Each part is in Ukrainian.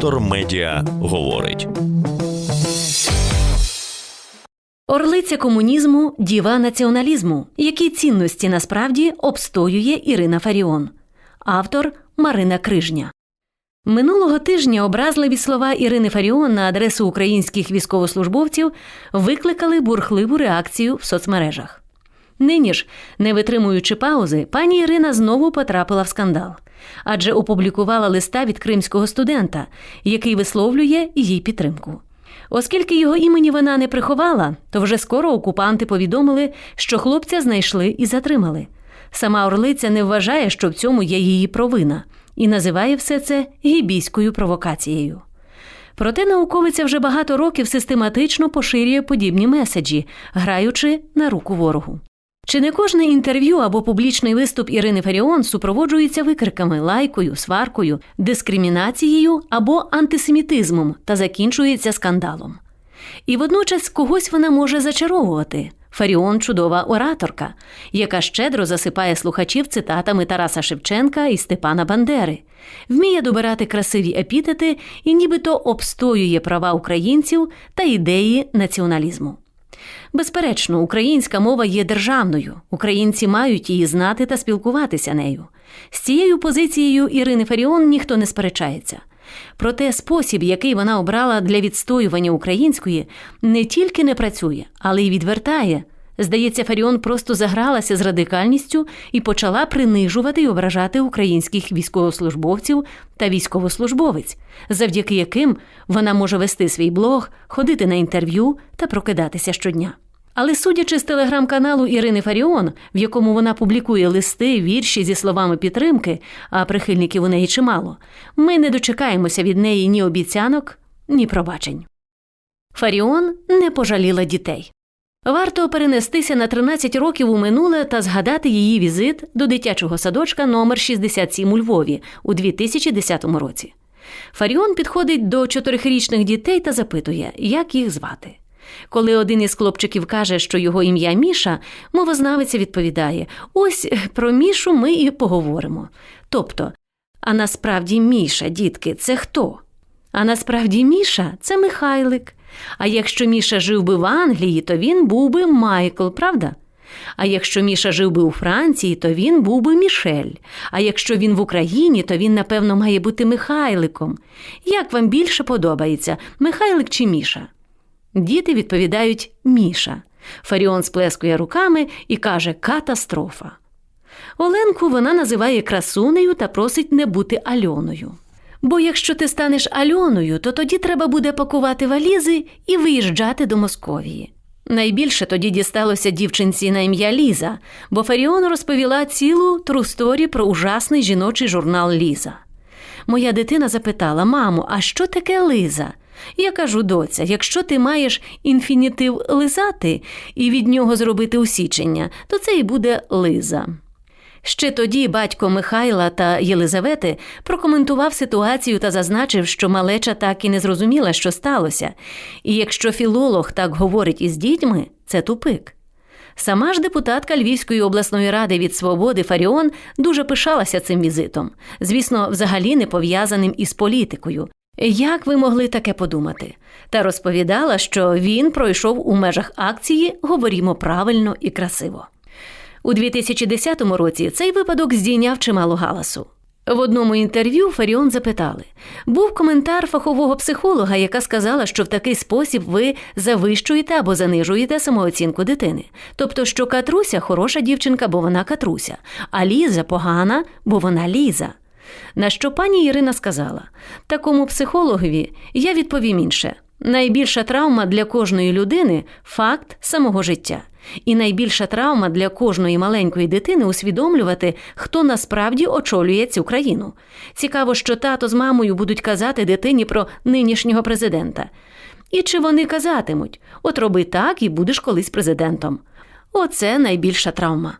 Вектор Медіа говорить. Орлиця комунізму, діва націоналізму. Які цінності насправді обстоює Ірина Фаріон. Автор Марина Крижня. Минулого тижня образливі слова Ірини Фаріон на адресу українських військовослужбовців викликали бурхливу реакцію в соцмережах. Нині ж, не витримуючи паузи, пані Ірина знову потрапила в скандал, адже опублікувала листа від кримського студента, який висловлює її підтримку. Оскільки його імені вона не приховала, то вже скоро окупанти повідомили, що хлопця знайшли і затримали. Сама Орлиця не вважає, що в цьому є її провина, і називає все це гібійською провокацією. Проте науковиця вже багато років систематично поширює подібні меседжі, граючи на руку ворогу. Чи не кожне інтерв'ю або публічний виступ Ірини Фаріон супроводжується викриками, лайкою, сваркою, дискримінацією або антисемітизмом та закінчується скандалом? І водночас когось вона може зачаровувати. Фаріон чудова ораторка, яка щедро засипає слухачів цитатами Тараса Шевченка і Степана Бандери, вміє добирати красиві епітети і нібито обстоює права українців та ідеї націоналізму. Безперечно, українська мова є державною, українці мають її знати та спілкуватися нею. З цією позицією Ірини Фаріон ніхто не сперечається. Проте спосіб, який вона обрала для відстоювання української, не тільки не працює, але й відвертає. Здається, Фаріон просто загралася з радикальністю і почала принижувати й ображати українських військовослужбовців та військовослужбовець, завдяки яким вона може вести свій блог, ходити на інтерв'ю та прокидатися щодня. Але судячи з телеграм-каналу Ірини Фаріон, в якому вона публікує листи, вірші зі словами підтримки, а прихильників у неї чимало, ми не дочекаємося від неї ні обіцянок, ні пробачень. Фаріон не пожаліла дітей. Варто перенестися на 13 років у минуле та згадати її візит до дитячого садочка номер 67 у Львові у 2010 році. Фаріон підходить до чотирихрічних дітей та запитує, як їх звати. Коли один із хлопчиків каже, що його ім'я Міша, мовознавиця відповідає: ось про Мішу ми і поговоримо. Тобто, а насправді Міша, дітки, це хто? А насправді Міша це Михайлик. А якщо Міша жив би в Англії, то він був би Майкл, правда? А якщо Міша жив би у Франції, то він був би Мішель. А якщо він в Україні, то він, напевно, має бути Михайликом. Як вам більше подобається, Михайлик чи Міша? Діти відповідають Міша. Фаріон сплескує руками і каже Катастрофа. Оленку вона називає красунею та просить не бути Альоною. Бо якщо ти станеш Альоною, то тоді треба буде пакувати валізи і виїжджати до Московії. Найбільше тоді дісталося дівчинці на ім'я Ліза, бо Фаріон розповіла цілу трусторі про ужасний жіночий журнал Ліза. Моя дитина запитала: Мамо, а що таке Лиза? Я кажу, доця, якщо ти маєш інфінітив лизати і від нього зробити усічення, то це і буде Лиза. Ще тоді батько Михайла та Єлизавети прокоментував ситуацію та зазначив, що малеча так і не зрозуміла, що сталося, і якщо філолог так говорить із дітьми, це тупик. Сама ж депутатка Львівської обласної ради від свободи Фаріон дуже пишалася цим візитом, звісно, взагалі не пов'язаним із політикою. Як ви могли таке подумати? Та розповідала, що він пройшов у межах акції Говорімо правильно і красиво. У 2010 році цей випадок здійняв чимало галасу. В одному інтерв'ю Фаріон запитали: був коментар фахового психолога, яка сказала, що в такий спосіб ви завищуєте або занижуєте самооцінку дитини. Тобто, що Катруся хороша дівчинка, бо вона Катруся, а Ліза погана, бо вона Ліза. На що пані Ірина сказала: такому психологові я відповім інше. Найбільша травма для кожної людини факт самого життя. І найбільша травма для кожної маленької дитини усвідомлювати, хто насправді очолює цю країну. Цікаво, що тато з мамою будуть казати дитині про нинішнього президента. І чи вони казатимуть от роби так і будеш колись президентом. Оце найбільша травма.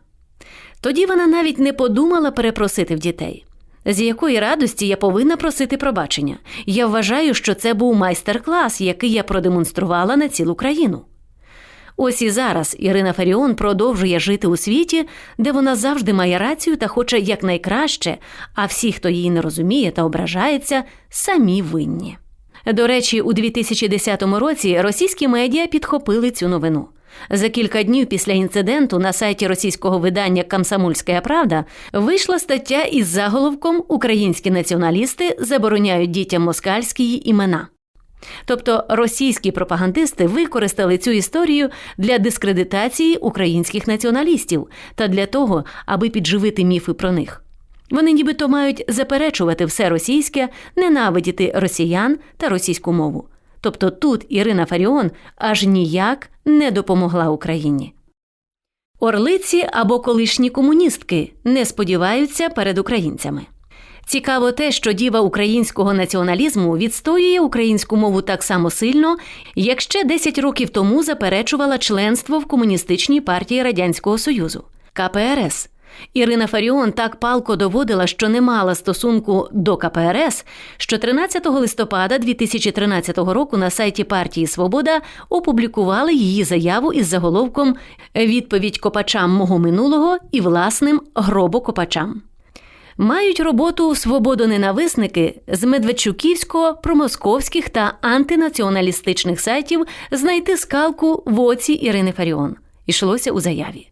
Тоді вона навіть не подумала перепросити в дітей. З якої радості я повинна просити пробачення. Я вважаю, що це був майстер-клас, який я продемонструвала на цілу країну. Ось і зараз Ірина Фаріон продовжує жити у світі, де вона завжди має рацію та хоче якнайкраще, а всі, хто її не розуміє та ображається, самі винні. До речі, у 2010 році російські медіа підхопили цю новину. За кілька днів після інциденту на сайті російського видання Комсомольська Правда вийшла стаття із заголовком Українські націоналісти забороняють дітям москальські імена. Тобто російські пропагандисти використали цю історію для дискредитації українських націоналістів та для того, аби підживити міфи про них. Вони нібито мають заперечувати все російське, ненавидіти росіян та російську мову. Тобто тут Ірина Фаріон аж ніяк не допомогла Україні. Орлиці або колишні комуністки не сподіваються перед українцями. Цікаво те, що діва українського націоналізму відстоює українську мову так само сильно, як ще 10 років тому заперечувала членство в комуністичній партії Радянського Союзу КПРС. Ірина Фаріон так палко доводила, що не мала стосунку до КПРС, що 13 листопада 2013 року на сайті партії Свобода опублікували її заяву із заголовком Відповідь копачам мого минулого і власним гробокопачам. Мають роботу свободоненависники з медведчуківського, промосковських та антинаціоналістичних сайтів знайти скалку в оці Ірини Фаріон. Ішлося у заяві.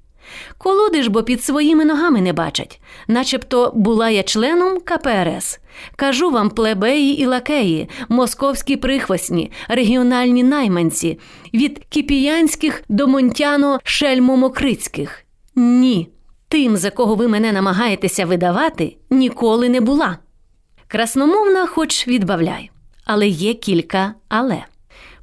Колоди ж бо під своїми ногами не бачать, начебто була я членом КПРС. Кажу вам, плебеї і лакеї, московські прихвостні, регіональні найманці, від кіпіянських до монтяно шельмомокрицьких. Ні, тим, за кого ви мене намагаєтеся видавати, ніколи не була. Красномовна, хоч відбавляй, але є кілька але.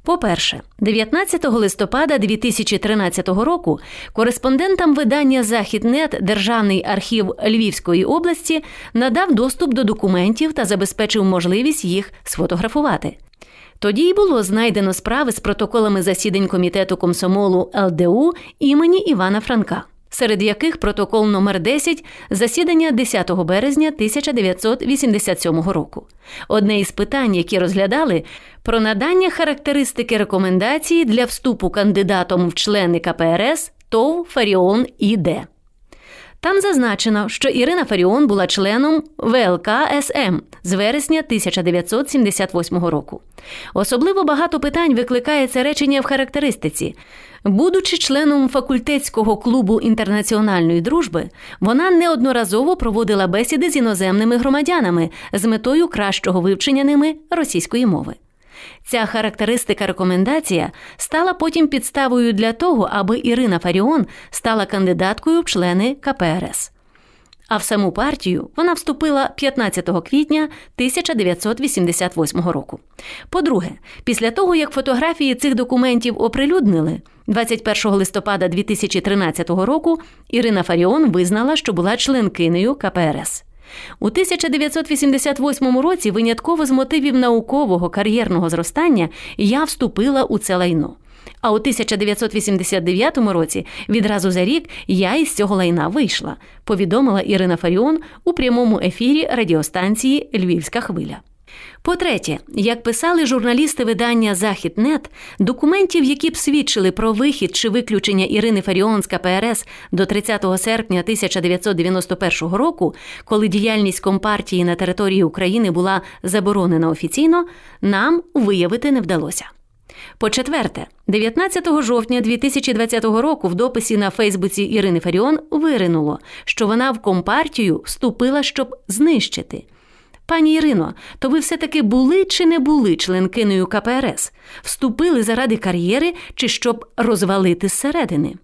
По-перше, 19 листопада 2013 року кореспондентам видання Західнет Державний архів Львівської області надав доступ до документів та забезпечив можливість їх сфотографувати. Тоді й було знайдено справи з протоколами засідань комітету комсомолу ЛДУ імені Івана Франка серед яких протокол номер 10 засідання 10 березня 1987 року. Одне із питань, які розглядали, про надання характеристики рекомендації для вступу кандидатом в члени КПРС ТОВ Фаріон ІД. Там зазначено, що Ірина Фаріон була членом ВЛК СМ з вересня 1978 року. Особливо багато питань викликає це речення в характеристиці. Будучи членом факультетського клубу інтернаціональної дружби, вона неодноразово проводила бесіди з іноземними громадянами з метою кращого вивчення ними російської мови. Ця характеристика рекомендація стала потім підставою для того, аби Ірина Фаріон стала кандидаткою в члени КПРС. А в саму партію вона вступила 15 квітня 1988 року. По-друге, після того як фотографії цих документів оприлюднили, 21 листопада 2013 року Ірина Фаріон визнала, що була членкинею КПРС. У 1988 році винятково з мотивів наукового кар'єрного зростання я вступила у це лайно. А у 1989 році, відразу за рік, я із цього лайна вийшла, повідомила Ірина Фаріон у прямому ефірі радіостанції Львівська хвиля. По-третє, як писали журналісти видання Західнет, документів, які б свідчили про вихід чи виключення Ірини Фаріон з КПРС до 30 серпня 1991 року, коли діяльність компартії на території України була заборонена офіційно, нам виявити не вдалося. По четверте, 19 жовтня 2020 року в дописі на Фейсбуці Ірини Фаріон виринуло, що вона в компартію вступила, щоб знищити. Пані Ірино, то ви все-таки були чи не були членкиною КПРС? Вступили заради кар'єри чи щоб розвалити зсередини?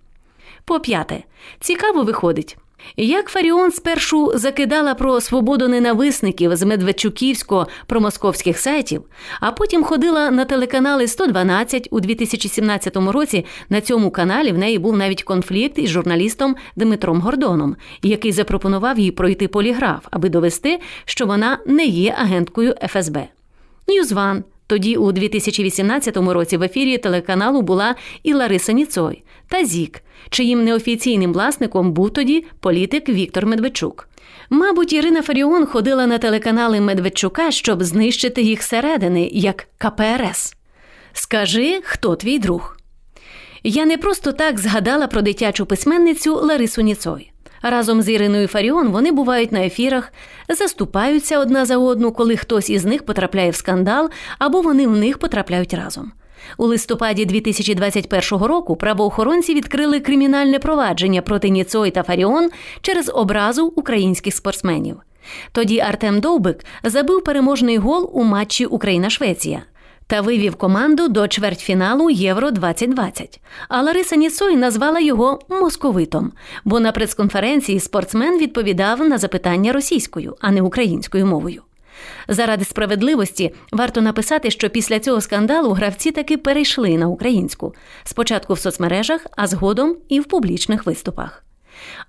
По п'яте, цікаво виходить. Як Фаріон спершу закидала про свободу ненависників з Медведчуківського промосковських сайтів, а потім ходила на телеканали 112 у 2017 році. На цьому каналі в неї був навіть конфлікт із журналістом Дмитром Гордоном, який запропонував їй пройти поліграф, аби довести, що вона не є агенткою ФСБ. Ньюзван тоді, у 2018 році, в ефірі телеканалу була і Лариса Ніцой та Зік, чиїм неофіційним власником був тоді політик Віктор Медведчук. Мабуть, Ірина Фаріон ходила на телеканали Медведчука, щоб знищити їх середини, як КПРС. Скажи, хто твій друг? Я не просто так згадала про дитячу письменницю Ларису Ніцой. Разом з Іриною Фаріон вони бувають на ефірах, заступаються одна за одну, коли хтось із них потрапляє в скандал, або вони в них потрапляють разом. У листопаді 2021 року правоохоронці відкрили кримінальне провадження проти Ніцой та Фаріон через образу українських спортсменів. Тоді Артем Довбик забив переможний гол у матчі Україна-Швеція та вивів команду до чвертьфіналу Євро 2020. А Лариса Ніцой назвала його московитом, бо на прес-конференції спортсмен відповідав на запитання російською, а не українською мовою. Заради справедливості варто написати, що після цього скандалу гравці таки перейшли на українську спочатку в соцмережах, а згодом і в публічних виступах.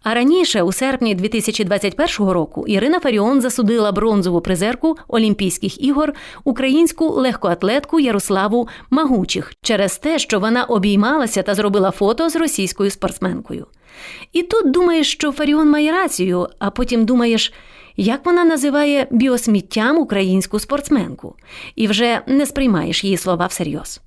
А раніше, у серпні 2021 року, Ірина Фаріон засудила бронзову призерку Олімпійських ігор українську легкоатлетку Ярославу Магучих через те, що вона обіймалася та зробила фото з російською спортсменкою. І тут думаєш, що Фаріон має рацію, а потім думаєш, як вона називає біосміттям українську спортсменку, і вже не сприймаєш її слова всерйоз.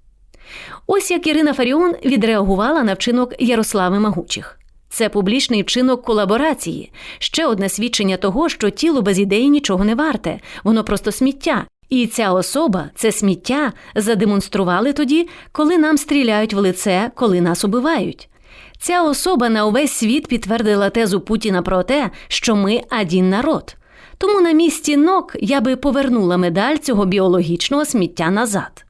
Ось як Ірина Фаріон відреагувала на вчинок Ярослави Магучих. Це публічний вчинок колаборації, ще одне свідчення того, що тіло без ідеї нічого не варте, воно просто сміття. І ця особа, це сміття, задемонстрували тоді, коли нам стріляють в лице, коли нас убивають. Ця особа на увесь світ підтвердила тезу Путіна про те, що ми один народ. Тому на місці ног я би повернула медаль цього біологічного сміття назад.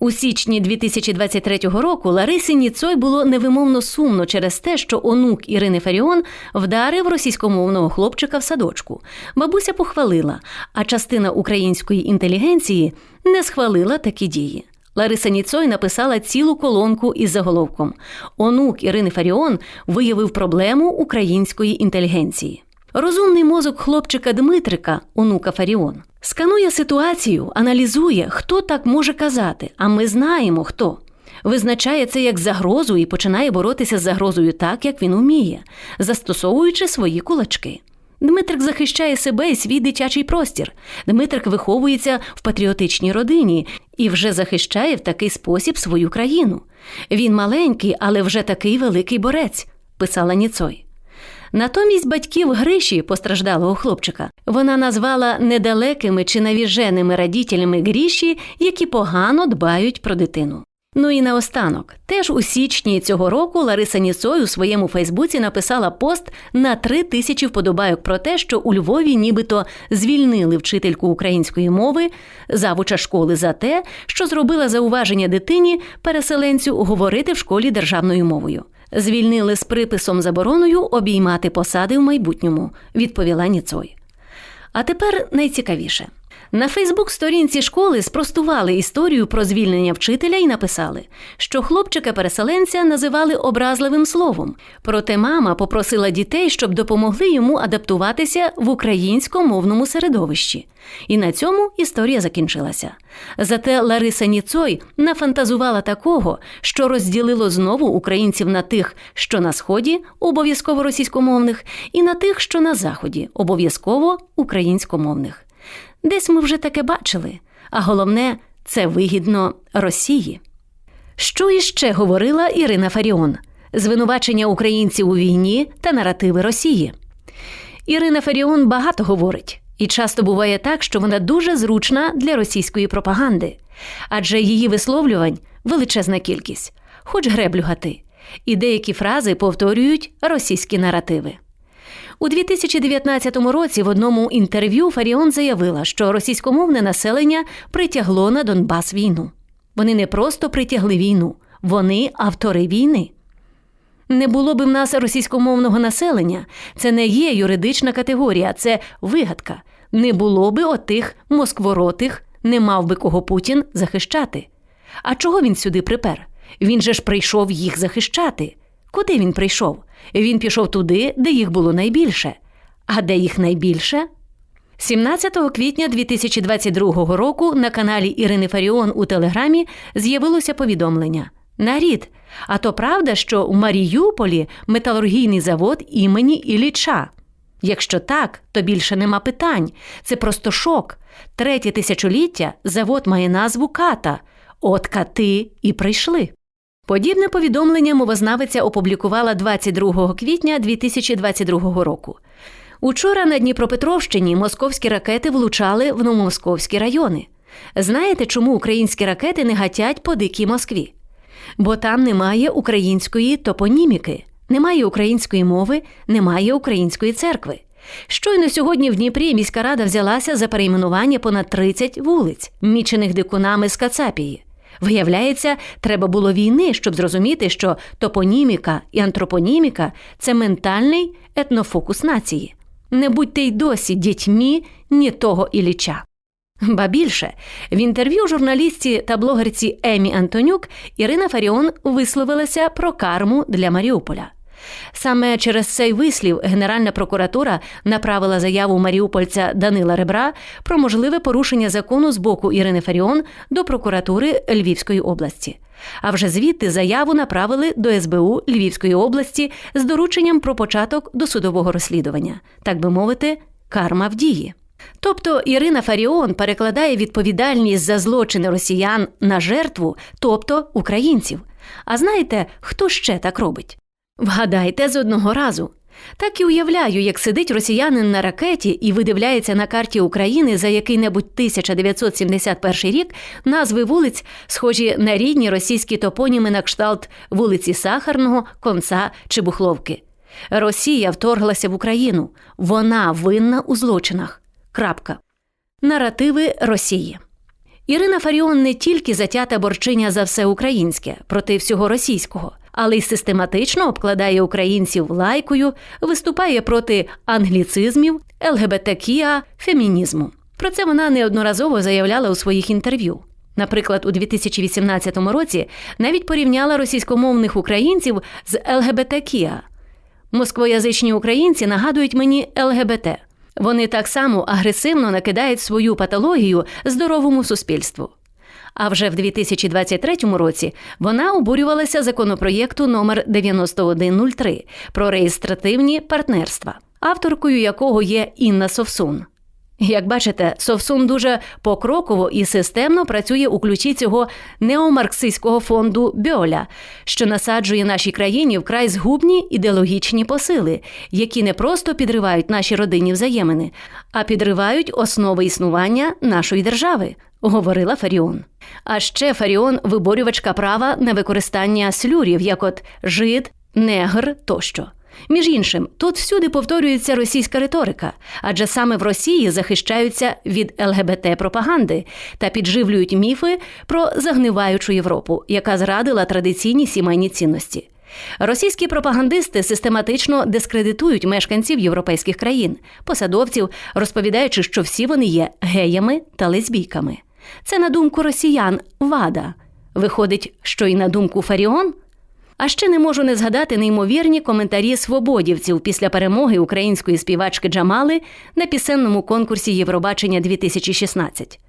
У січні 2023 року Ларисі Ніцой було невимовно сумно через те, що онук Ірини Фаріон вдарив російськомовного хлопчика в садочку. Бабуся похвалила, а частина української інтелігенції не схвалила такі дії. Лариса Ніцой написала цілу колонку із заголовком Онук Ірини Фаріон виявив проблему української інтелігенції. Розумний мозок хлопчика Дмитрика, онука Фаріон, сканує ситуацію, аналізує, хто так може казати, а ми знаємо хто. Визначає це як загрозу і починає боротися з загрозою так, як він уміє, застосовуючи свої кулачки. Дмитрик захищає себе і свій дитячий простір. Дмитрик виховується в патріотичній родині і вже захищає в такий спосіб свою країну. Він маленький, але вже такий великий борець, писала Ніцой. Натомість батьків Гриші, постраждалого хлопчика, вона назвала недалекими чи навіженими радітелями Гріші, які погано дбають про дитину. Ну і наостанок, теж у січні цього року Лариса Ніцой у своєму Фейсбуці написала пост на три тисячі вподобайок про те, що у Львові нібито звільнили вчительку української мови завуча школи за те, що зробила зауваження дитині переселенцю говорити в школі державною мовою. Звільнили з приписом забороною обіймати посади в майбутньому, відповіла Ніцой. А тепер найцікавіше. На Фейсбук-сторінці школи спростували історію про звільнення вчителя і написали, що хлопчика-переселенця називали образливим словом. Проте мама попросила дітей, щоб допомогли йому адаптуватися в українськомовному середовищі. І на цьому історія закінчилася. Зате Лариса Ніцой нафантазувала такого, що розділило знову українців на тих, що на сході обов'язково російськомовних, і на тих, що на заході обов'язково українськомовних. Десь ми вже таке бачили, а головне, це вигідно Росії. Що іще говорила Ірина Фаріон? Звинувачення українців у війні та наративи Росії. Ірина Фаріон багато говорить, і часто буває так, що вона дуже зручна для російської пропаганди, адже її висловлювань величезна кількість, хоч греблю гати, і деякі фрази повторюють російські наративи. У 2019 році в одному інтерв'ю Фаріон заявила, що російськомовне населення притягло на Донбас війну. Вони не просто притягли війну, вони автори війни. Не було би в нас російськомовного населення, це не є юридична категорія, це вигадка. Не було би отих москворотих, не мав би кого Путін захищати. А чого він сюди припер? Він же ж прийшов їх захищати. Куди він прийшов? Він пішов туди, де їх було найбільше. А де їх найбільше? 17 квітня 2022 року на каналі Ірини Фаріон у Телеграмі з'явилося повідомлення. Нарід, а то правда, що в Маріюполі металургійний завод імені Ілліча? Якщо так, то більше нема питань. Це просто шок. Третє тисячоліття завод має назву Ката. От кати і прийшли. Подібне повідомлення мовознавиця опублікувала 22 квітня 2022 року. Учора на Дніпропетровщині московські ракети влучали в новомосковські райони. Знаєте, чому українські ракети не гатять по дикій Москві? Бо там немає української топоніміки, немає української мови, немає української церкви. Щойно сьогодні в Дніпрі міська рада взялася за перейменування понад 30 вулиць, мічених дикунами з Кацапії. Виявляється, треба було війни, щоб зрозуміти, що топоніміка і антропоніміка це ментальний етнофокус нації. Не будьте й досі дітьмі ні того Ілліча. Ба більше в інтерв'ю журналістці та блогерці Емі Антонюк Ірина Фаріон висловилася про карму для Маріуполя. Саме через цей вислів Генеральна прокуратура направила заяву маріупольця Данила Ребра про можливе порушення закону з боку Ірини Фаріон до прокуратури Львівської області. А вже звідти заяву направили до СБУ Львівської області з дорученням про початок досудового розслідування, так би мовити, карма в дії. Тобто Ірина Фаріон перекладає відповідальність за злочини росіян на жертву, тобто українців. А знаєте, хто ще так робить? Вгадайте з одного разу. Так і уявляю, як сидить росіянин на ракеті і видивляється на карті України за який-небудь 1971 рік назви вулиць, схожі на рідні російські топоніми на кшталт вулиці Сахарного, Конца чи Бухловки. Росія вторглася в Україну. Вона винна у злочинах. Крапка. Наративи Росії. Ірина Фаріон не тільки затята борчиня за все українське проти всього російського, але й систематично обкладає українців лайкою, виступає проти англіцизмів, ЛГБТКІА, фемінізму. Про це вона неодноразово заявляла у своїх інтерв'ю. Наприклад, у 2018 році навіть порівняла російськомовних українців з ЛГБТКІА. Москвоязичні українці нагадують мені ЛГБТ. Вони так само агресивно накидають свою патологію здоровому суспільству. А вже в 2023 році вона обурювалася законопроєкту номер 9103 про реєстративні партнерства, авторкою якого є Інна Совсун. Як бачите, Совсун дуже покроково і системно працює у ключі цього неомарксистського фонду Бьоля, що насаджує нашій країні вкрай згубні ідеологічні посили, які не просто підривають наші родинні взаємини, а підривають основи існування нашої держави, говорила Фаріон. А ще Фаріон виборювачка права на використання слюрів, як от жид, негр тощо. Між іншим, тут всюди повторюється російська риторика, адже саме в Росії захищаються від ЛГБТ-пропаганди та підживлюють міфи про загниваючу Європу, яка зрадила традиційні сімейні цінності. Російські пропагандисти систематично дискредитують мешканців європейських країн, посадовців, розповідаючи, що всі вони є геями та лесбійками. Це на думку росіян вада. Виходить, що і на думку Фаріон. А ще не можу не згадати неймовірні коментарі свободівців після перемоги української співачки Джамали на пісенному конкурсі Євробачення 2016.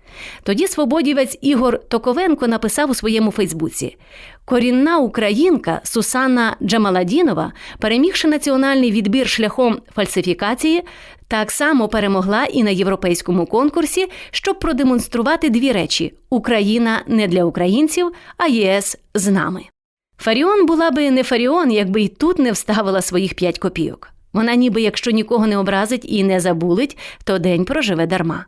Тоді свободівець Ігор Токовенко написав у своєму Фейсбуці: корінна українка Сусанна Джамаладінова, перемігши національний відбір шляхом фальсифікації, так само перемогла і на європейському конкурсі, щоб продемонструвати дві речі: Україна не для українців, а ЄС з нами. Фаріон була би не Фаріон, якби й тут не вставила своїх п'ять копійок. Вона, ніби якщо нікого не образить і не забулить, то день проживе дарма.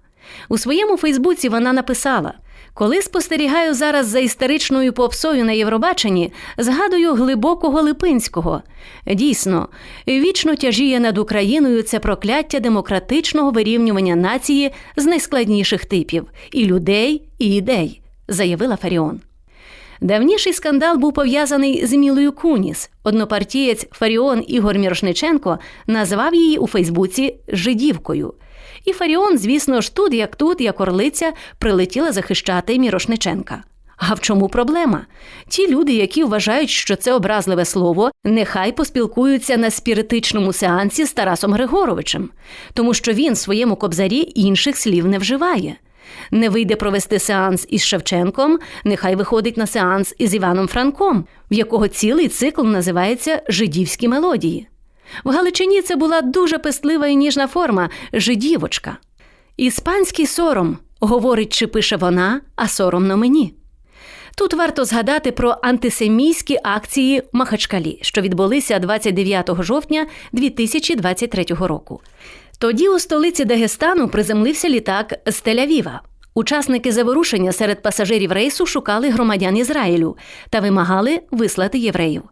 У своєму Фейсбуці вона написала: коли спостерігаю зараз за історичною попсою на Євробаченні, згадую глибокого Липинського. Дійсно, вічно тяжіє над Україною це прокляття демократичного вирівнювання нації з найскладніших типів і людей, і ідей, заявила Фаріон. Давніший скандал був пов'язаний з Мілою Куніс. Однопартієць Фаріон Ігор Мірошниченко назвав її у Фейсбуці жидівкою. І Фаріон, звісно ж, тут, як тут, як орлиця, прилетіла захищати Мірошниченка. А в чому проблема? Ті люди, які вважають, що це образливе слово, нехай поспілкуються на спіритичному сеансі з Тарасом Григоровичем, тому що він в своєму кобзарі інших слів не вживає. Не вийде провести сеанс із Шевченком, нехай виходить на сеанс із Іваном Франком, в якого цілий цикл називається Жидівські мелодії. В Галичині це була дуже пестлива і ніжна форма жидівочка. Іспанський сором, говорить чи пише вона, а соромно мені. Тут варто згадати про антисемійські акції в Махачкалі, що відбулися 29 жовтня 2023 року. Тоді у столиці Дагестану приземлився літак з Тель-Авіва. Учасники заворушення серед пасажирів рейсу шукали громадян Ізраїлю та вимагали вислати євреїв.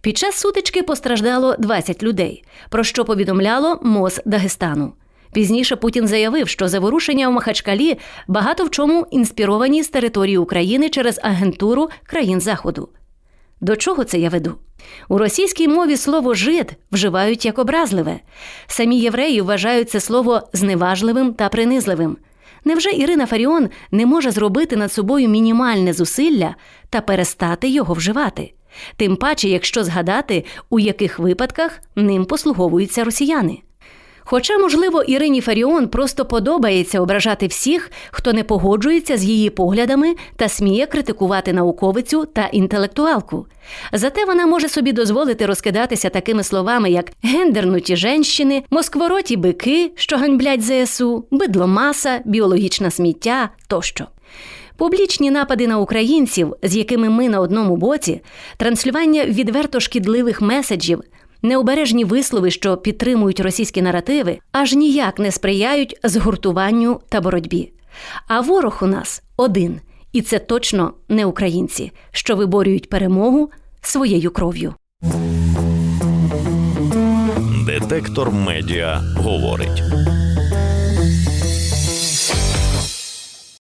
Під час сутички постраждало 20 людей, про що повідомляло МОЗ Дагестану. Пізніше Путін заявив, що заворушення в Махачкалі багато в чому інспіровані з території України через агентуру країн Заходу. До чого це я веду? У російській мові слово жид вживають як образливе. Самі євреї вважають це слово зневажливим та принизливим. Невже Ірина Фаріон не може зробити над собою мінімальне зусилля та перестати його вживати? Тим паче, якщо згадати, у яких випадках ним послуговуються росіяни. Хоча, можливо, Ірині Фаріон просто подобається ображати всіх, хто не погоджується з її поглядами та сміє критикувати науковицю та інтелектуалку. Зате вона може собі дозволити розкидатися такими словами, як гендернуті женщини, москвороті бики, що ганьблять ЗСУ, бидломаса, біологічне сміття тощо. Публічні напади на українців, з якими ми на одному боці, транслювання відверто шкідливих меседжів, необережні вислови, що підтримують російські наративи, аж ніяк не сприяють згуртуванню та боротьбі. А ворог у нас один, і це точно не українці, що виборюють перемогу своєю кров'ю. Детектор медіа говорить.